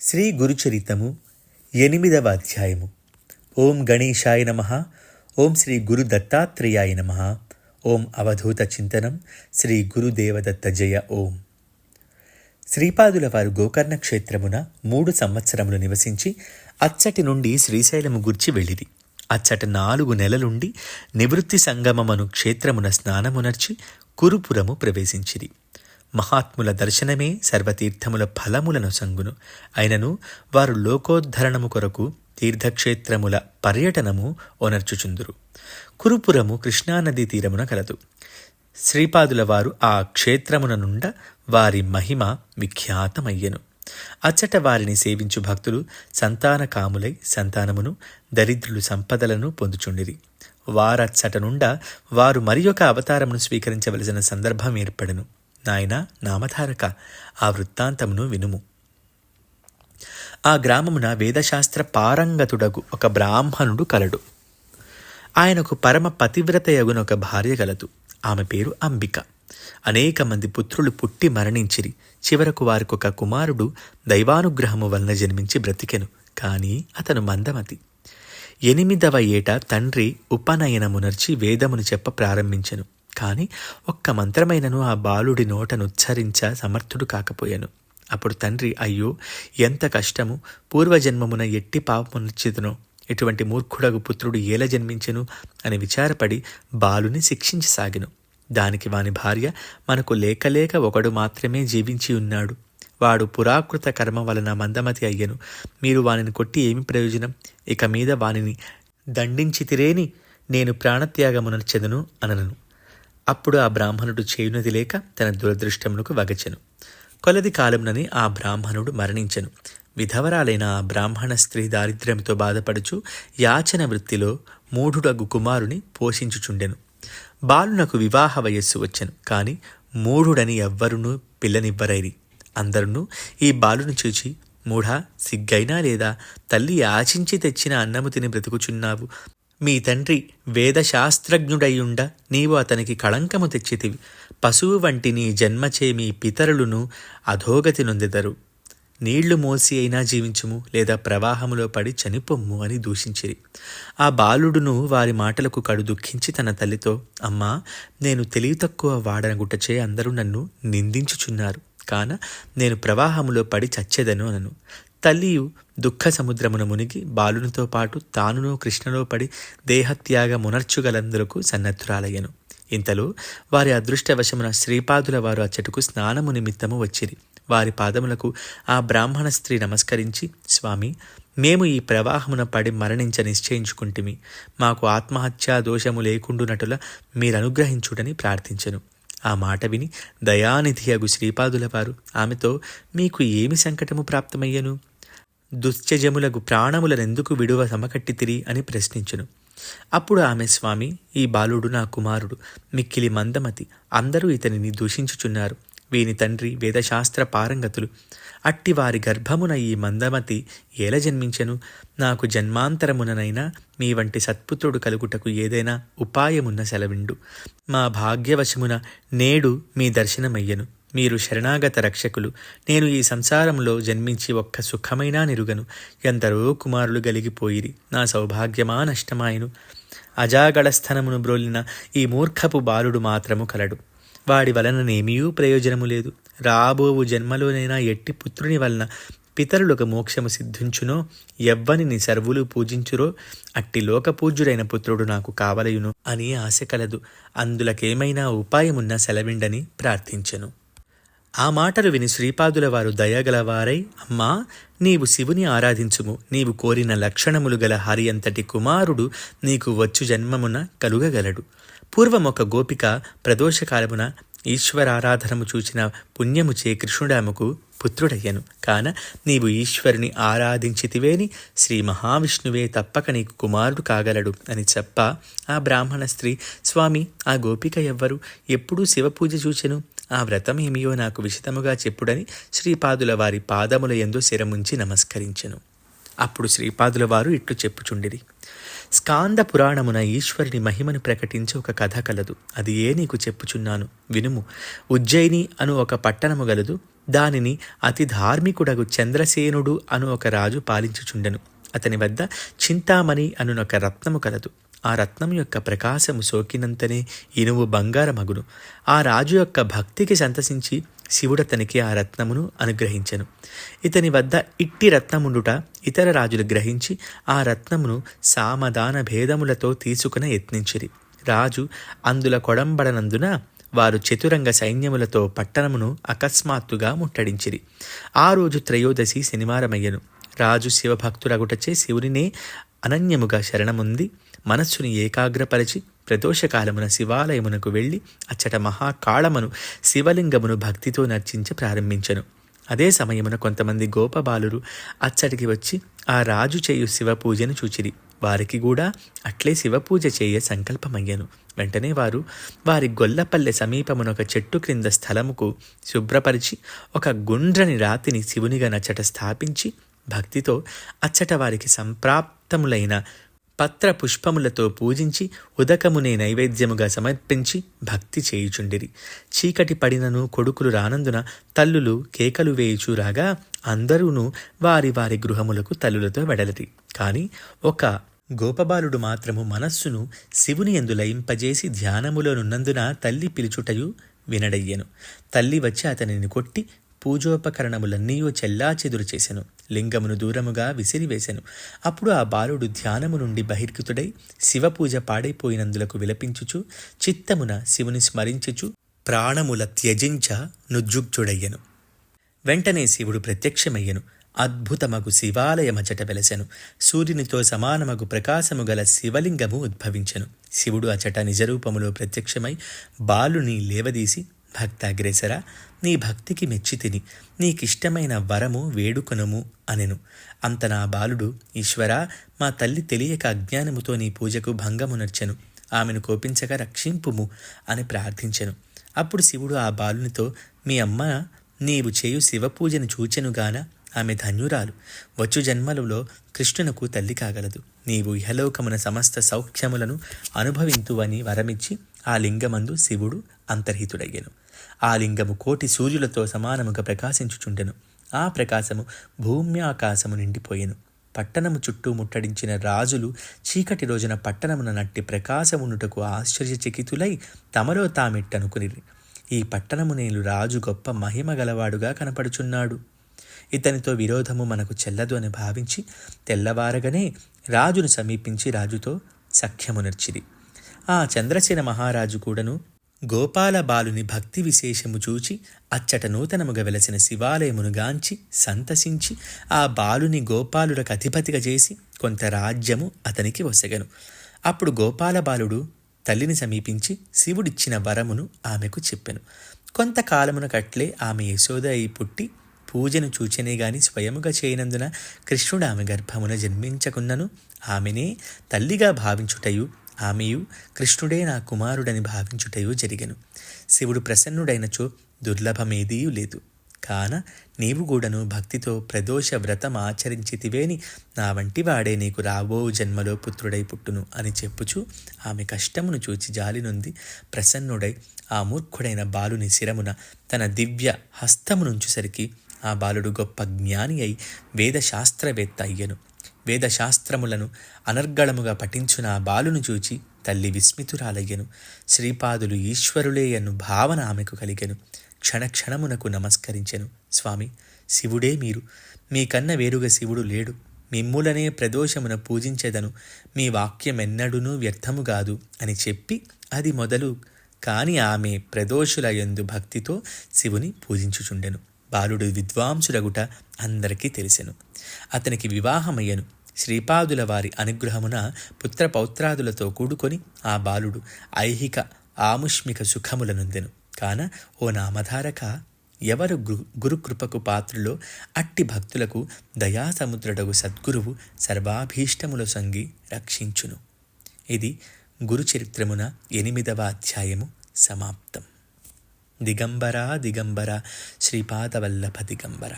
శ్రీ గురుచరితము ఎనిమిదవ అధ్యాయము ఓం గణేశాయ నమ. ఓం శ్రీ గురు దత్తాత్రేయాయ నమ. ఓం అవధూత చింతనం శ్రీ గురుదేవదత్త జయ ఓం. శ్రీపాదుల వారు గోకర్ణ క్షేత్రమున మూడు సంవత్సరములు నివసించి అచ్చటి నుండి శ్రీశైలము గుర్చి వెళ్ళిది అచ్చట నాలుగు నెలలుండి నివృత్తి సంగమమను క్షేత్రమున స్నానమునర్చి కురుపురము ప్రవేశించిరి. మహాత్ముల దర్శనమే సర్వతీర్థముల ఫలములను సంగును. అయినను వారు లోకోద్ధరణము కొరకు తీర్థక్షేత్రముల పర్యటనము ఒనర్చుచుందురు కురుపురము కృష్ణానదీ తీరమున కలదు. శ్రీపాదుల వారు ఆ క్షేత్రమున నుండ వారి మహిమ విఖ్యాతమయ్యెను. అచ్చట వారిని సేవించు భక్తులు సంతాన కాములై సంతానమును దరిద్రులు సంపదలను పొందుచుండిరి. వారచ్చట నుండ వారు మరి ఒక అవతారమును స్వీకరించవలసిన సందర్భం ఏర్పడను. నాయన నామధారక. ఆ వృత్తాంతమును వినుము. ఆ గ్రామమున వేదశాస్త్ర పారంగతుడగు ఒక బ్రాహ్మణుడు కలడు. ఆయనకు పరమ పతివ్రతయగున ఒక భార్య కలదు ఆమె పేరు అంబిక. అనేక మంది పుత్రులు పుట్టి మరణించిరి. చివరకు వారికొక కుమారుడు దైవానుగ్రహము వలన జన్మించి బ్రతికెను. కాని అతను మందమతి. ఎనిమిదవ ఏట తండ్రి ఉపనయనమునర్చి వేదమును చెప్ప ప్రారంభించెను. కాని ఒక్క మంత్రమైనను ఆ బాలుడి నోటనుచ్చరించ సమర్థుడు కాకపోయాను. అప్పుడు తండ్రి అయ్యో ఎంత కష్టము! పూర్వజన్మమున ఎట్టి పాపమునిచ్చితనో ఎటువంటి మూర్ఖుడగు పుత్రుడు ఏల జన్మించెను అని విచారపడి బాలుని శిక్షించసాగిను. దానికి వాని భార్య మనకు లేకలేక ఒకడు మాత్రమే జీవించి ఉన్నాడు. వాడు పురాకృత కర్మ వలన మందమతి అయ్యను. మీరు వానిని కొట్టి ఏమి ప్రయోజనం? ఇక మీద వానిని దండించితిరేని నేను ప్రాణత్యాగమునర్చెదను అనను. అప్పుడు ఆ బ్రాహ్మణుడు చేయునది లేక తన దురదృష్టమునకు వగచెను. కొలది కాలంనని ఆ బ్రాహ్మణుడు మరణించెను. విధవరాలైన ఆ బ్రాహ్మణ స్త్రీ దారిద్ర్యంతో బాధపడుచు యాచన వృత్తిలో మూఢుడగు కుమారుని పోషించుచుండెను. బాలునకు వివాహ వయస్సు వచ్చెను కాని మూఢుడని ఎవ్వరునూ పిల్లనివ్వరైరి. అందరును ఈ బాలును చూచి మూఢ సిగ్గైనా లేదా? తల్లి ఆచించి తెచ్చిన అన్నము తిని బ్రతుకుచున్నావు. మీ తండ్రి వేదశాస్త్రజ్ఞుడయ్యుండ నీవు అతనికి కళంకము తెచ్చితివి. పశువు వంటి నీ జన్మచే మీ పితరులను అధోగతి నొందెదరు. నీళ్ళు మోసి అయినా జీవించుము లేదా ప్రవాహములో పడి చనిపొమ్ము అని దూషించిరి. ఆ బాలుడును వారి మాటలకు కడు దుఃఖించి తన తల్లితో అమ్మా నేను తెలివి తక్కువ వాడనగుట్టచే అందరూ నన్ను నిందించుచున్నారు. కాన నేను ప్రవాహములో పడి చచ్చేదను అనను. తల్లియు దుఃఖ సముద్రమున మునిగి బాలునితో పాటు తానును కృష్ణలో పడి దేహత్యాగ మునర్చుగలందరకు సన్నద్ధురాలయ్యను. ఇంతలో వారి అదృష్టవశమున శ్రీపాదుల వారు అచ్చటకు స్నానము నిమిత్తము వచ్చిరి. వారి పాదములకు ఆ బ్రాహ్మణ స్త్రీ నమస్కరించి స్వామి మేము ఈ ప్రవాహమున పడి మరణించ నిశ్చయించుకుంటుమి. మాకు ఆత్మహత్యా దోషము లేకుండునటుల మీరనుగ్రహించుడని ప్రార్థించను. ఆ మాట విని దయానిధియగు శ్రీపాదుల వారు ఆమెతో మీకు ఏమి సంకటము ప్రాప్తమయ్యను? దుశ్చజములకు ప్రాణములనెందుకు విడువ సమకట్టితిరి అని ప్రశ్నించును. అప్పుడు ఆమె స్వామి ఈ బాలుడు నా కుమారుడు. మిక్కిలి మందమతి. అందరూ ఇతనిని దూషించుచున్నారు. వీని తండ్రి వేదశాస్త్ర పారంగతులు. అట్టి వారి గర్భమున ఈ మందమతి ఏల జన్మించెను? నాకు జన్మాంతరముననైనా మీ వంటి సత్పుత్రుడు కలుగుటకు ఏదైనా ఉపాయమున్న సెలవిండు. మా భాగ్యవశమున నేడు మీ దర్శనమయ్యను. మీరు శరణాగత రక్షకులు. నేను ఈ సంసారంలో జన్మించి ఒక్క సుఖమైనా నిరుగను. ఎందరో కుమారులు గలిగిపోయిరి. నా సౌభాగ్యమా నష్టమాయను. అజాగళస్థనమును బ్రోలిన ఈ మూర్ఖపు బాలుడు మాత్రము కలడు. వాడి వలననేమీయూ ప్రయోజనము లేదు. రాబోవు జన్మలోనైనా ఎట్టి పుత్రుని వలన పితరులకు మోక్షము సిద్ధించునో ఎవ్వనిని సర్వులు పూజించురో అట్టి లోకపూజ్యుడైన పుత్రుడు నాకు కావలయును అని ఆశ కలదు. అందులకేమైనా ఉపాయమున్న సెలవిండని ప్రార్థించెను. ఆ మాటలు విని శ్రీపాదుల వారు దయగలవారై అమ్మా నీవు శివుని ఆరాధించుము. నీవు కోరిన లక్షణములు గల హరి అంతటి కుమారుడు నీకు వచ్చు జన్మమున కలుగగలడు. పూర్వం ఒక గోపిక ప్రదోషకాలమున ఈశ్వరారాధనము చూచిన పుణ్యము చే కృష్ణుడాముకు పుత్రుడయ్యను. కాన నీవు ఈశ్వరుని ఆరాధించితివేని శ్రీ మహావిష్ణువే తప్పక నీకు కుమారుడు కాగలడు అని చెప్ప ఆ బ్రాహ్మణ స్త్రీ స్వామి ఆ గోపిక ఎవ్వరు? ఎప్పుడూ శివపూజ చూచెను? ఆ వ్రతం ఏమియో నాకు విషితముగా చెప్పుడని శ్రీపాదుల వారి పాదముల ఎందు శిరముంచి నమస్కరించెను. అప్పుడు శ్రీపాదుల వారు ఇట్లు చెప్పుచుండిరి. స్కాంద పురాణమున ఈశ్వరుని మహిమను ప్రకటించి ఒక కథ కలదు. అది ఏ నీకు చెప్పుచున్నాను? వినుము. ఉజ్జయిని అను ఒక పట్టణము గలదు. దానిని అతి ధార్మికుడగు చంద్రసేనుడు అను ఒక రాజు పాలించుచుండెను. అతని వద్ద చింతామణి అనునొక రత్నము కలదు. ఆ రత్నం యొక్క ప్రకాశము సోకినంతనే ఇనువు బంగారమగును. ఆ రాజు యొక్క భక్తికి సంతసించి శివుడతనికి ఆ రత్నమును అనుగ్రహించెను. ఇతని వద్ద ఇట్టి రత్నముండుట ఇతర రాజులు గ్రహించి ఆ రత్నమును సామదాన భేదములతో తీసుకున యత్నించిరి. రాజు అందుల కొడంబడనందున వారు చతురంగ సైన్యములతో పట్టణమును అకస్మాత్తుగా ముట్టడించిరి. ఆ రోజు త్రయోదశి శనివారమయ్యను. రాజు శివభక్తురగుటచే శివునినే అనన్యముగా శరణముంది. మనస్సుని ఏకాగ్రపరిచి ప్రదోషకాలమున శివాలయమునకు వెళ్ళి అచ్చట మహాకాళమును శివలింగమును భక్తితో నర్చించి ప్రారంభించను. అదే సమయమున కొంతమంది గోపబాలురు అచ్చటికి వచ్చి ఆ రాజు చేయు శివ పూజను చూచిరి. వారికి కూడా అట్లే శివపూజ చేయ సంకల్పమయ్యను. వెంటనే వారు వారి గొల్లపల్లె సమీపమున ఒక చెట్టు క్రింద స్థలముకు శుభ్రపరిచి ఒక గుండ్రని రాతిని శివునిగా నచ్చట స్థాపించి భక్తితో అచ్చట వారికి సంప్రాప్తములైన పత్ర పుష్పములతో పూజించి ఉదకమునే నైవేద్యముగా సమర్పించి భక్తి చేయుచుండిరి. చీకటి పడినను కొడుకులు రానందున తల్లులు కేకలు వేయుచు రాగా అందరూను వారి వారి గృహములకు తల్లులతో వెడలరి. కాని ఒక గోపబాలుడు మాత్రము మనస్సును శివుని ఎందు లయింపజేసి ధ్యానములోనున్నందున తల్లి పిలుచుటయు వినడయ్యెను. తల్లి వచ్చి అతనిని కొట్టి పూజోపకరణములన్నీయూ చెల్లాచెదురు చేసెను. లింగమును దూరముగా విసిరివేశాను అప్పుడు ఆ బాలుడు ధ్యానము నుండి బహిర్కృతుడై శివపూజ పాడైపోయినందులకు విలపించుచు చిత్తమున శివుని స్మరించుచు ప్రాణముల త్యజించ నుజ్జుగ్జుడయ్యను వెంటనే శివుడు ప్రత్యక్షమయ్యను. అద్భుతమగు శివాలయమచట వెలసెను. సూర్యునితో సమానమగు ప్రకాశము గల శివలింగము ఉద్భవించెను. శివుడు అచట నిజరూపములో ప్రత్యక్షమై బాలుని లేవదీసి భక్తాగ్రేసర నీ భక్తికి మెచ్చితిని నీకిష్టమైన వరము వేడుకొనము అనెను. అంత నా బాలుడు ఈశ్వర మా తల్లి తెలియక అజ్ఞానముతో నీ పూజకు భంగమునర్చెను. ఆమెను కోపించక రక్షింపుము అని ప్రార్థించెను. అప్పుడు శివుడు ఆ బాలునితో మీ అమ్మ నీవు చేయు శివపూజను చూచెనుగాన ఆమె ధన్యురాలు. వచ్చు జన్మలలో కృష్ణునకు తల్లి కాగలదు. నీవు ఇహలోకమున సమస్త సౌఖ్యములను అనుభవింతువని వరమిచ్చి ఆ లింగమందు శివుడు అంతర్హితుడయ్యను. ఆ లింగము కోటి సూర్యులతో సమానముగా ప్రకాశించుచుండెను. ఆ ప్రకాశము భూమ్యాకాశము నిండిపోయెను. పట్టణము చుట్టూ ముట్టడించిన రాజులు చీకటి రోజున పట్టణమున నట్టి ప్రకాశమునుటకు ఆశ్చర్యచకితులై తమలో తామిట్టనుకునిరి. ఈ పట్టణము నేను రాజు గొప్ప మహిమ గలవాడుగా కనపడుచున్నాడు. ఇతనితో విరోధము మనకు చెల్లదు అని భావించి తెల్లవారగనే రాజును సమీపించి రాజుతో సఖ్యము నర్చిరి ఆ చంద్రసేన మహారాజు కూడాను గోపాల బాలుని భక్తి విశేషము చూచి అచ్చట నూతనముగా వెలసిన శివాలయమును గాంచి సంతసించి ఆ బాలుని గోపాలుడకు అధిపతిగా చేసి కొంత రాజ్యము అతనికి వసగను. అప్పుడు గోపాల బాలుడు తల్లిని సమీపించి శివుడిచ్చిన వరమును ఆమెకు చెప్పెను. కొంతకాలమున కట్లే ఆమె యశోద అయి పుట్టి పూజను చూచనే గాని స్వయముగా చేయనందున కృష్ణుడు ఆమె గర్భమున జన్మించకున్నను. ఆమెనే తల్లిగా భావించుటయు ఆమెయు కృష్ణుడే నా కుమారుడని భావించుటయు జరిగెను. శివుడు ప్రసన్నుడైనచో దుర్లభమేదీయు లేదు. కాన నీవు కూడాను భక్తితో ప్రదోష వ్రతం ఆచరించితివేని నా వంటి వాడే నీకు రాబో జన్మలో పుత్రుడై పుట్టును అని చెప్పుచు ఆమె కష్టమును చూచి జాలి నుండి ప్రసన్నుడై ఆ మూర్ఖుడైన బాలుని శిరమున తన దివ్య హస్తమునుంచుసరికి ఆ బాలుడు గొప్ప జ్ఞాని అయి వేదశాస్త్రవేత్త అయ్యను. వేదశాస్త్రములను అనర్గళముగా పఠించున బాలును చూచి తల్లి విస్మితురాలయ్యను. శ్రీపాదులు ఈశ్వరులేయను భావన ఆమెకు కలిగెను. క్షణక్షణమునకు నమస్కరించెను. స్వామి శివుడే మీరు. మీకన్న వేరుగా శివుడు లేడు. మిమ్ములనే ప్రదోషమున పూజించెదను. మీ వాక్యమెన్నడునూ వ్యర్థము కాదు అని చెప్పి అది మొదలు కాని ఆమె ప్రదోషుల యందు భక్తితో శివుని పూజించుచుండెను. బాలుడు విద్వాంసురగుట అందరికీ తెలిసెను. అతనికి వివాహమయ్యను. శ్రీపాదుల వారి అనుగ్రహమున పుత్రపౌత్రాదులతో కూడుకొని ఆ బాలుడు ఐహిక ఆముష్మిక సుఖములనుందెను కాన ఓ నామధారక ఎవరు గురు గురుకృపకు పాత్రలో అట్టి భక్తులకు దయాసముద్రుడగు సద్గురువు సర్వాభీష్టముల సంగి రక్షించును. ఇది గురుచరిత్రమున ఎనిమిదవ అధ్యాయము సమాప్తం. దిగంబరా దిగంబర శ్రీపాదవల్లభ దిగంబర.